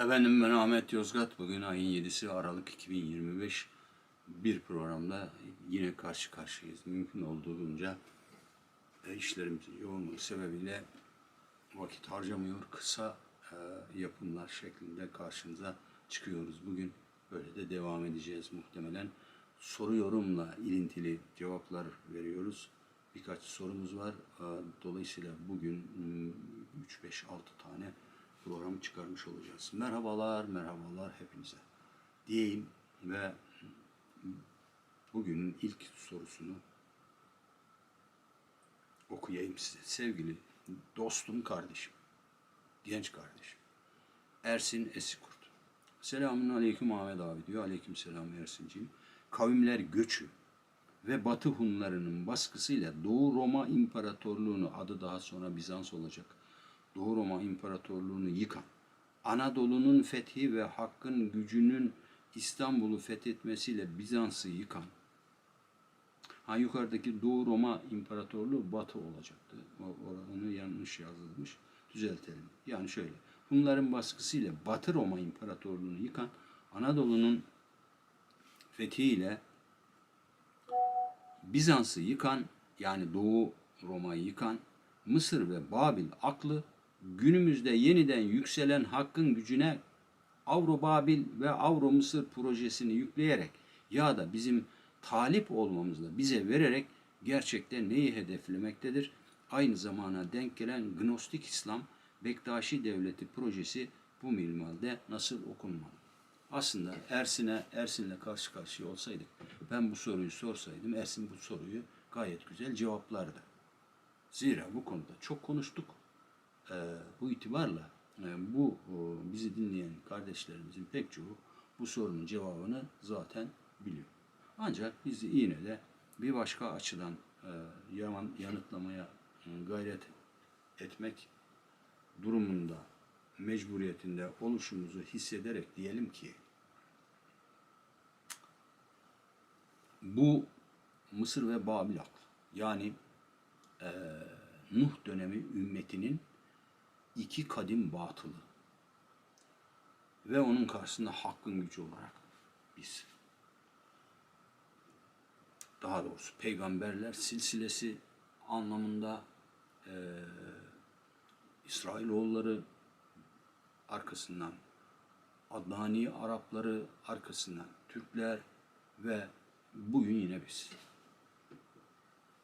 Efendim ben Ahmet Yozgat. Bugün ayın 7'si Aralık 2025 bir programda yine karşı karşıyayız. Mümkün olduğunca e, işlerimizin yoğunluğu sebebiyle vakit harcamıyor. Kısa e, yapımlar şeklinde karşınıza çıkıyoruz. Bugün böyle de devam edeceğiz muhtemelen. Soru yorumla ilintili cevaplar veriyoruz. Birkaç sorumuz var. E, Dolayısıyla bugün hmm, 3-5-6 tane program çıkarmış olacağız. Merhabalar, merhabalar hepinize diyeyim ve bugünün ilk sorusunu okuyayım size. Sevgili dostum, kardeşim, genç kardeşim, Ersin Esikurt. Selamun aleyküm Ahmet abi diyor. Aleyküm selam Ersin'ciğim. Kavimler göçü ve Batı Hunlarının baskısıyla Doğu Roma İmparatorluğunu adı daha sonra Bizans olacak. Doğu Roma İmparatorluğunu yıkan, Anadolu'nun fethi ve Hakk'ın gücünün İstanbul'u fethetmesiyle Bizans'ı yıkan, ha yukarıdaki Doğu Roma İmparatorluğu Batı olacaktı. O- Onu yanlış yazılmış. Düzeltelim. Yani şöyle, Hunların baskısıyla Batı Roma İmparatorluğunu yıkan, Anadolu'nun fethiyle Bizans'ı yıkan yani Doğu Roma'yı yıkan Mısır ve Babil aklı günümüzde yeniden yükselen hakkın gücüne Avro Babil ve Avro Mısır projesini yükleyerek ya da bizim talip olmamızla bize vererek gerçekten neyi hedeflemektedir? Aynı zamana denk gelen Gnostik İslam Bektaşi Devleti projesi bu minvalde nasıl okunmalı? Aslında Ersin'e Ersin'le karşı karşıya olsaydık, ben bu soruyu sorsaydım Ersin bu soruyu gayet güzel cevaplardı. Zira bu konuda çok konuştuk. Ee, bu itibarla e, bu o, bizi dinleyen kardeşlerimizin pek çoğu bu sorunun cevabını zaten biliyor. Ancak biz yine de bir başka açıdan e, yanıtlamaya e, gayret etmek durumunda mecburiyetinde oluşumuzu hissederek diyelim ki bu Mısır ve Babil aklı yani eee, Nuh dönemi ümmetinin iki kadim batılı ve onun karşısında hakkın gücü olarak biz daha doğrusu peygamberler silsilesi anlamında eee İsrailoğulları arkasından Adnani Arapları arkasından Türkler ve bugün yine biz.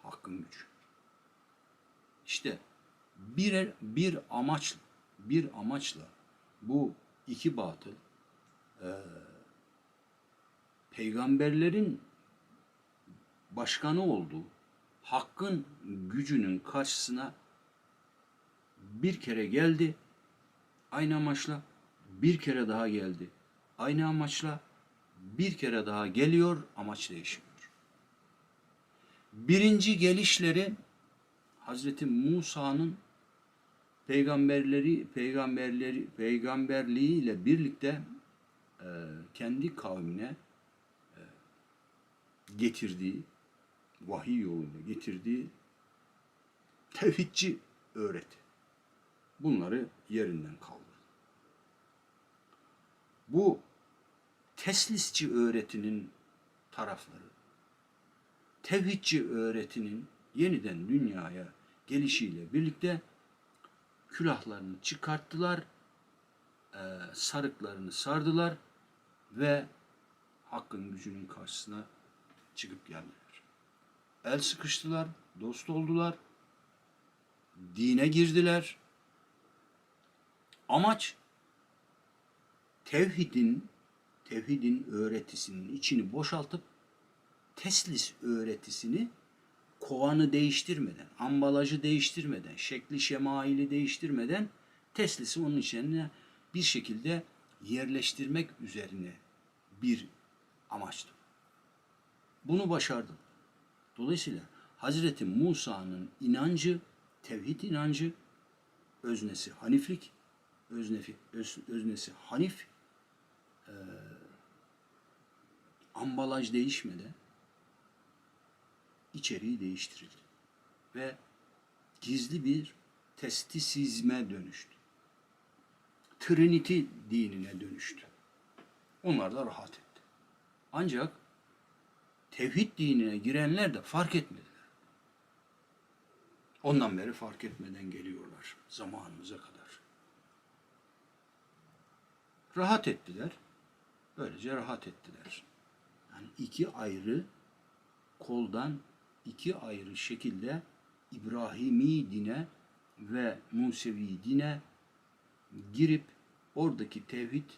Hakkın gücü. İşte bir, bir amaçla bir amaçla bu iki batıl eee, peygamberlerin başkanı olduğu hakkın gücünün karşısına bir kere geldi aynı amaçla bir kere daha geldi aynı amaçla bir kere daha geliyor amaç değişmiyor. Birinci gelişleri Hazreti Musa'nın peygamberleri peygamberleri peygamberliği ile birlikte e, kendi kavmine e, getirdiği vahiy yoluyla getirdiği tevhidçi öğreti. Bunları yerinden kaldırdı. Bu teslisçi öğretinin tarafları, tevhidçi öğretinin yeniden dünyaya gelişiyle birlikte külahlarını çıkarttılar, eee, sarıklarını sardılar ve hakkın gücünün karşısına çıkıp geldiler. El sıkıştılar, dost oldular, dine girdiler. Amaç tevhidin tevhidin öğretisinin içini boşaltıp teslis öğretisini kovanı değiştirmeden, ambalajı değiştirmeden, şekli şemaili değiştirmeden teslisi onun içine bir şekilde yerleştirmek üzerine bir amaçtı. Bunu başardım. Dolayısıyla Hazreti Musa'nın inancı, tevhid inancı, öznesi haniflik, öznefi, öz- öznesi hanif, eee, ambalaj değişmeden içeriği değiştirildi. Ve gizli bir testisizme dönüştü. Trinity dinine dönüştü. Onlar da rahat etti. Ancak tevhid dinine girenler de fark etmediler. Ondan beri fark etmeden geliyorlar zamanımıza kadar. Rahat ettiler. Böylece rahat ettiler. Yani iki ayrı koldan iki ayrı şekilde İbrahimi dine ve Musevi dine girip oradaki tevhid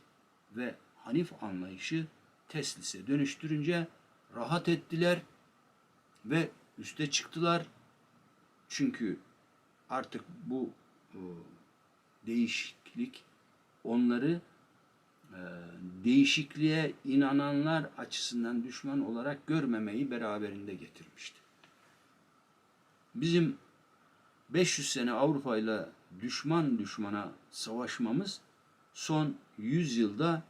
ve Hanif anlayışı teslise dönüştürünce rahat ettiler ve üste çıktılar. Çünkü artık bu e, değişiklik onları e, değişikliğe inananlar açısından düşman olarak görmemeyi beraberinde getirmişti. Bizim 500 sene Avrupa ile düşman düşmana savaşmamız son 100 yılda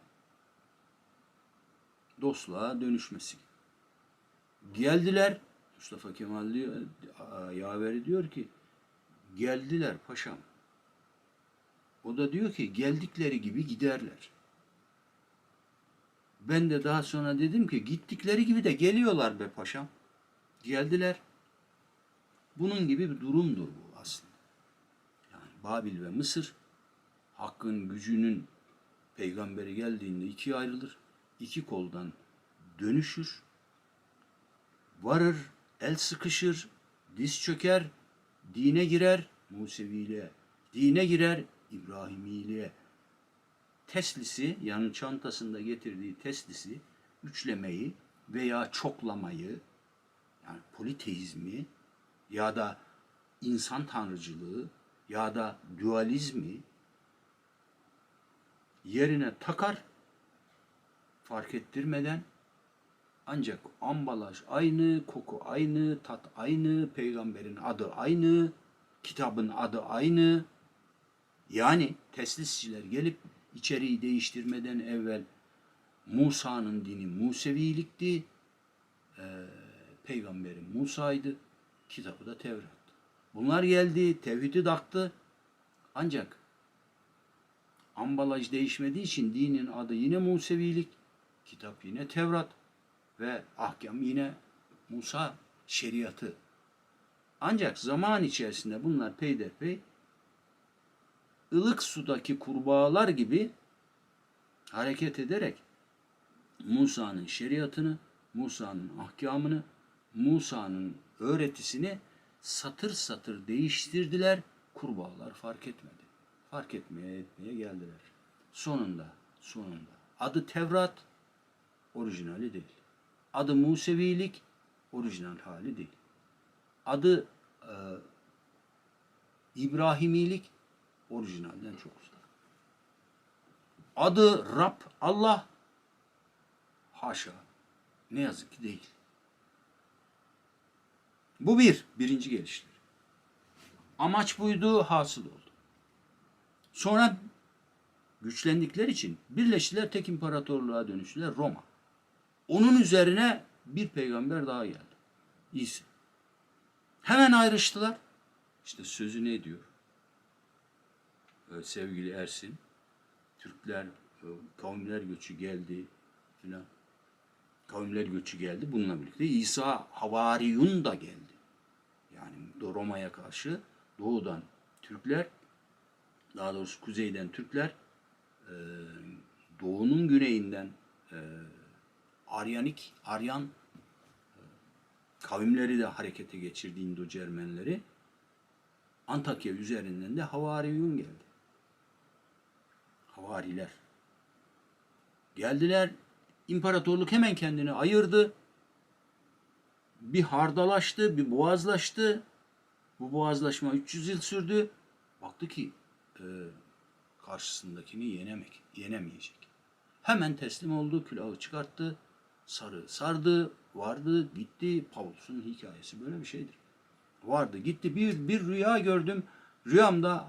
dostluğa dönüşmesi. Geldiler, Mustafa Kemal diyor, yaveri diyor ki, geldiler paşam. O da diyor ki, geldikleri gibi giderler. Ben de daha sonra dedim ki, gittikleri gibi de geliyorlar be paşam. Geldiler. Bunun gibi bir durumdur bu aslında. Yani Babil ve Mısır, hakkın gücünün peygamberi geldiğinde ikiye ayrılır. iki koldan dönüşür, varır, el sıkışır, diz çöker, dine girer, Museviliğe, dine girer, İbrahimiliğe. Teslisi, yani çantasında getirdiği teslisi, üçlemeyi veya çoklamayı, yani politeizmi ya da insan tanrıcılığı ya da dualizmi yerine takar fark ettirmeden ancak ambalaj aynı, koku aynı, tat aynı, peygamberin adı aynı, kitabın adı aynı. Yani teslisçiler gelip içeriği değiştirmeden evvel Musa'nın dini Musevilikti, ee, peygamberi Musa'ydı, kitabı da Tevrat. Bunlar geldi, tevhidi taktı. Ancak ambalaj değişmediği için dinin adı yine Musevilik, kitap yine Tevrat ve ahkam yine Musa şeriatı. Ancak zaman içerisinde bunlar peyderpey ılık sudaki kurbağalar gibi hareket ederek Musa'nın şeriatını, Musa'nın ahkamını, Musa'nın öğretisini satır satır değiştirdiler. Kurbağalar fark etmedi. Fark etmeye etmeye geldiler. Sonunda, sonunda adı Tevrat orijinali değil. Adı Musevilik orijinal hali değil. Adı e, İbrahimilik orijinalden çok uzak. Adı Rab Allah haşa ne yazık ki değil. Bu bir, birinci gelişleri. Amaç buydu, hasıl oldu. Sonra güçlendikleri için birleştiler, tek imparatorluğa dönüştüler Roma. Onun üzerine bir peygamber daha geldi. İsa. Hemen ayrıştılar. İşte sözü ne diyor? Ee, sevgili Ersin, Türkler, e, kavimler göçü geldi filan. Kavimler göçü geldi. Bununla birlikte İsa Havariyun da geldi. Yani Roma'ya karşı doğudan Türkler, daha doğrusu kuzeyden Türkler, e, doğunun güneyinden e, Aryanik, Aryan e, kavimleri de harekete geçirdi İndo-Cermenleri. Antakya üzerinden de Havariyun geldi. Havariler. Geldiler. İmparatorluk hemen kendini ayırdı. Bir hardalaştı, bir boğazlaştı. Bu boğazlaşma 300 yıl sürdü. Baktı ki e, karşısındakini yenemek, yenemeyecek. Hemen teslim oldu, külahı çıkarttı, sarı sardı, vardı, gitti. Pavlus'un hikayesi böyle bir şeydir. Vardı, gitti. Bir, bir rüya gördüm. Rüyamda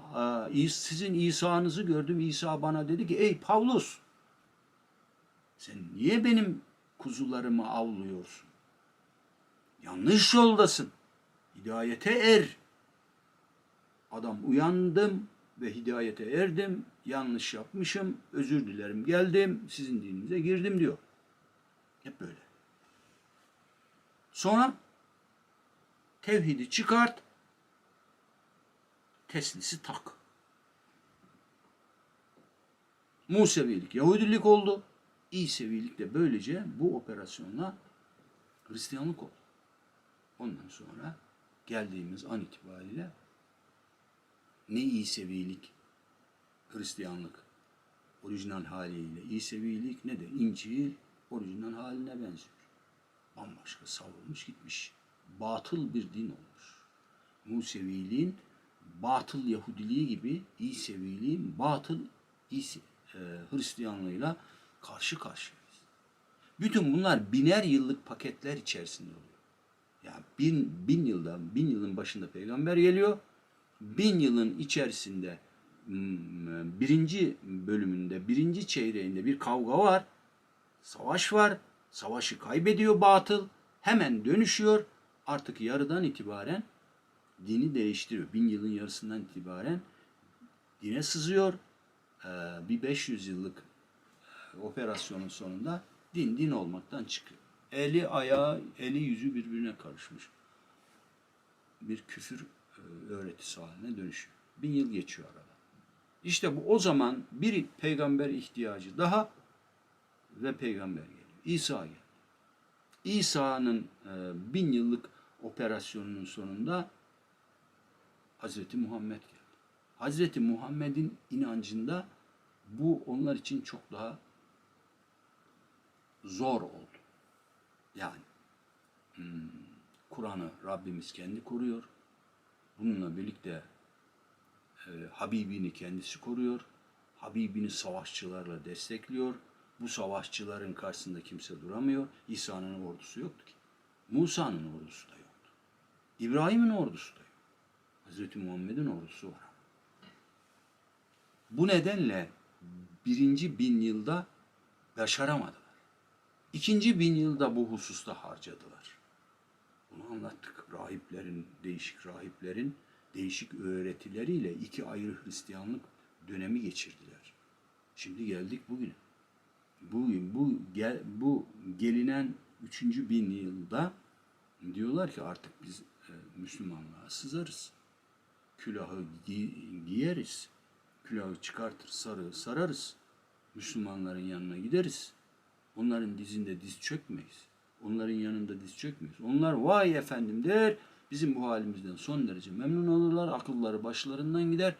e, sizin İsa'nızı gördüm. İsa bana dedi ki, ey Pavlus, sen niye benim kuzularımı avlıyorsun? Yanlış yoldasın. Hidayete er. Adam uyandım, ve hidayete erdim. Yanlış yapmışım. Özür dilerim. Geldim. Sizin dininize girdim diyor. Hep böyle. Sonra tevhidi çıkart. Teslisi tak. Musevilik Yahudilik oldu. İsevilik de böylece bu operasyonla Hristiyanlık oldu. Ondan sonra geldiğimiz an itibariyle ne İsevilik, Hristiyanlık orijinal haliyle İsevilik ne de İncil orijinal haline benziyor. Bambaşka savrulmuş gitmiş. Batıl bir din olmuş. Museviliğin batıl Yahudiliği gibi İseviliğin batıl İse, e, Hristiyanlığıyla karşı karşıyayız. Bütün bunlar biner yıllık paketler içerisinde oluyor. Yani bin, bin yıldan, bin yılın başında peygamber geliyor. Bin yılın içerisinde mm, birinci bölümünde, birinci çeyreğinde bir kavga var. Savaş var. Savaşı kaybediyor batıl. Hemen dönüşüyor. Artık yarıdan itibaren dini değiştiriyor. Bin yılın yarısından itibaren dine sızıyor. Ee, bir 500 yıllık e, operasyonun sonunda din din olmaktan çıkıyor. Eli ayağı, eli yüzü birbirine karışmış. Bir küfür e, öğretisi haline dönüşüyor. Bin yıl geçiyor arada. İşte bu o zaman bir peygamber ihtiyacı daha ve peygamber geliyor. İsa geldi. İsa'nın e, bin yıllık operasyonunun sonunda Hazreti Muhammed geldi. Hazreti Muhammed'in inancında bu onlar için çok daha zor oldu. Yani hmm, Kur'an'ı Rabbimiz kendi koruyor. Bununla birlikte e, Habibini kendisi koruyor. Habibini savaşçılarla destekliyor. Bu savaşçıların karşısında kimse duramıyor. İsa'nın ordusu yoktu ki. Musa'nın ordusu da yoktu. İbrahim'in ordusu da yok. Hazreti Muhammed'in ordusu var. Bu nedenle birinci bin yılda başaramadılar. İkinci bin yılda bu hususta harcadılar. Bunu anlattık. Rahiplerin, değişik rahiplerin değişik öğretileriyle iki ayrı Hristiyanlık dönemi geçirdiler. Şimdi geldik bugüne. Bugün bu gel, bu gelinen üçüncü bin yılda diyorlar ki artık biz e, Müslümanlığa sızarız. Külahı gi- giyeriz. Külahı çıkartır, sarı sararız. Müslümanların yanına gideriz. Onların dizinde diz çökmeyiz. Onların yanında diz çökmeyiz. Onlar vay efendim der. Bizim bu halimizden son derece memnun olurlar. Akılları başlarından gider.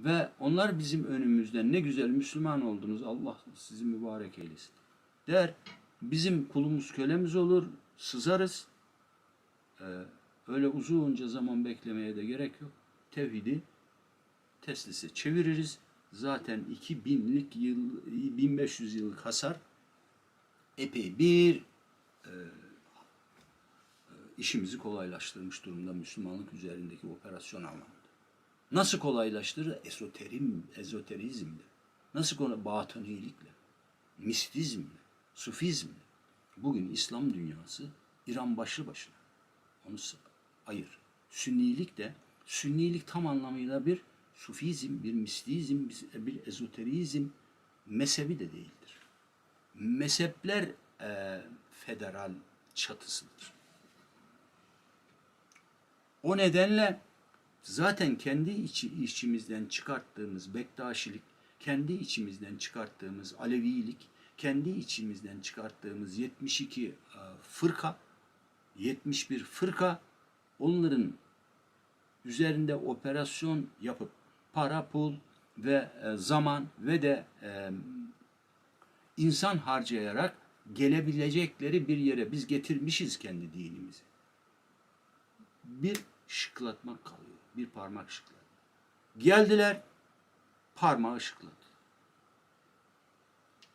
Ve onlar bizim önümüzden ne güzel Müslüman oldunuz. Allah sizi mübarek eylesin. Der. Bizim kulumuz kölemiz olur. Sızarız. Ee, öyle uzunca zaman beklemeye de gerek yok. Tevhidi teslise çeviririz. Zaten 2000'lik yıl, 1500 yıllık hasar epey bir e, işimizi kolaylaştırmış durumda Müslümanlık üzerindeki operasyon anlamında. Nasıl kolaylaştırır? Esoterim, ezoterizmle. Nasıl konu? Batınilikle, mistizmle, sufizmle. Bugün İslam dünyası İran başlı başına. Onu ayır. Sünnilik de, Sünnilik tam anlamıyla bir sufizm, bir mistizm, bir- ezoterizm mezhebi de değildir. Mezhepler e, federal çatısıdır. O nedenle zaten kendi içi, içimizden çıkarttığımız Bektaşilik, kendi içimizden çıkarttığımız Alevilik, kendi içimizden çıkarttığımız 72 e, fırka, 71 fırka onların üzerinde operasyon yapıp para, pul ve e, zaman ve de e, insan harcayarak gelebilecekleri bir yere biz getirmişiz kendi dinimizi. Bir şıklatmak kalıyor. Bir parmak şıklat. Geldiler, parmağı şıkladı.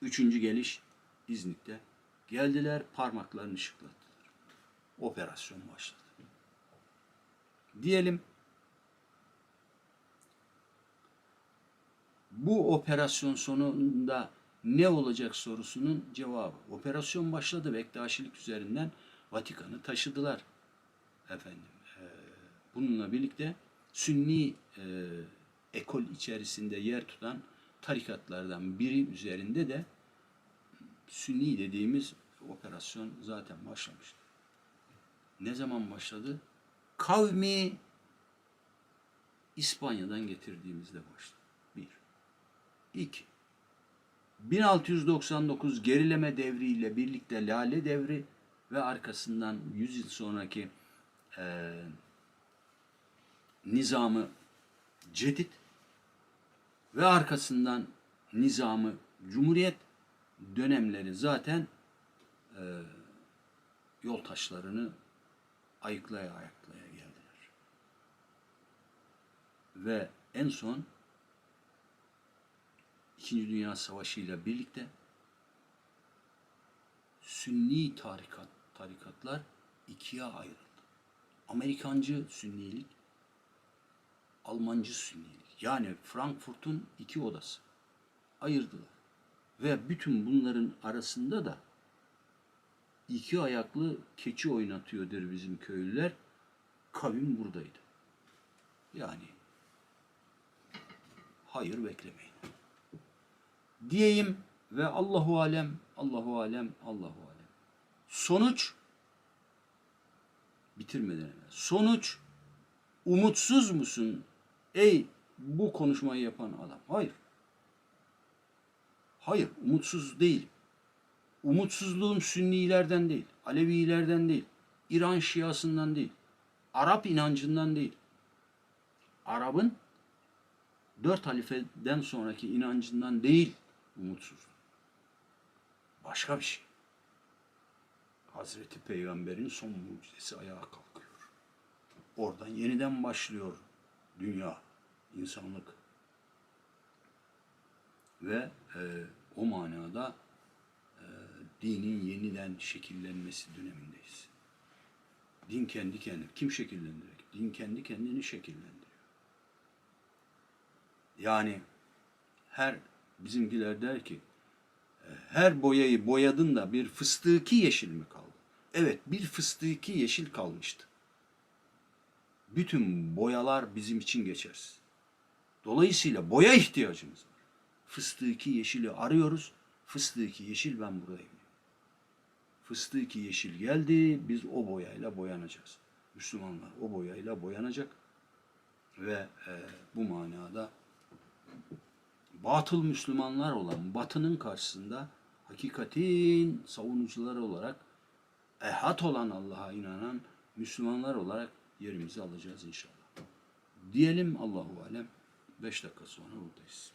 Üçüncü geliş İznik'te. Geldiler, parmaklarını şıklattılar. Operasyon başladı. Diyelim bu operasyon sonunda ne olacak sorusunun cevabı. Operasyon başladı Bektaşilik üzerinden Vatikan'ı taşıdılar. Efendim e, bununla birlikte Sünni e, ekol içerisinde yer tutan tarikatlardan biri üzerinde de Sünni dediğimiz operasyon zaten başlamıştı. Ne zaman başladı? Kavmi İspanya'dan getirdiğimizde başladı. Bir. İki. 1699 gerileme devriyle birlikte Lale devri ve arkasından 100 yıl sonraki eee nizamı Cedid ve arkasından nizamı Cumhuriyet dönemleri zaten eee, yol taşlarını ayıklaya ayıklaya geldiler. Ve en son İkinci Dünya Savaşı ile birlikte Sünni tarikat, tarikatlar ikiye ayrıldı. Amerikancı Sünnilik, Almancı Sünnilik. Yani Frankfurt'un iki odası ayırdılar. Ve bütün bunların arasında da iki ayaklı keçi oynatıyordur bizim köylüler. Kavim buradaydı. Yani hayır beklemeyin. Diyeyim ve Allahu alem, Allahu alem, Allahu alem. Sonuç bitirmeden evvel. Sonuç umutsuz musun ey bu konuşmayı yapan adam? Hayır. Hayır, umutsuz değilim. Umutsuzluğum Sünnilerden değil, Alevilerden değil, İran Şiasından değil, Arap inancından değil. Arap'ın dört halifeden sonraki inancından değil umutsuzluk. Başka bir şey. Hazreti Peygamber'in son mucizesi ayağa kalkıyor. Oradan yeniden başlıyor dünya, insanlık. Ve e, o manada e, dinin yeniden şekillenmesi dönemindeyiz. Din kendi kendine. Kim şekillendirecek? Din kendi kendini şekillendiriyor. Yani her bizimkiler der ki e, her boyayı boyadın da bir fıstıki yeşil mi kaldı? Evet bir fıstıki yeşil kalmıştı. Bütün boyalar bizim için geçersiz. Dolayısıyla boya ihtiyacımız var. Fıstıki yeşili arıyoruz. Fıstıki yeşil ben buradayım. Fıstıki yeşil geldi. Biz o boyayla boyanacağız. Müslümanlar o boyayla boyanacak. Ve e, bu manada batıl Müslümanlar olan batının karşısında hakikatin savunucuları olarak ehad olan Allah'a inanan Müslümanlar olarak yerimizi alacağız inşallah. Diyelim Allahu alem 5 dakika sonra buradayız.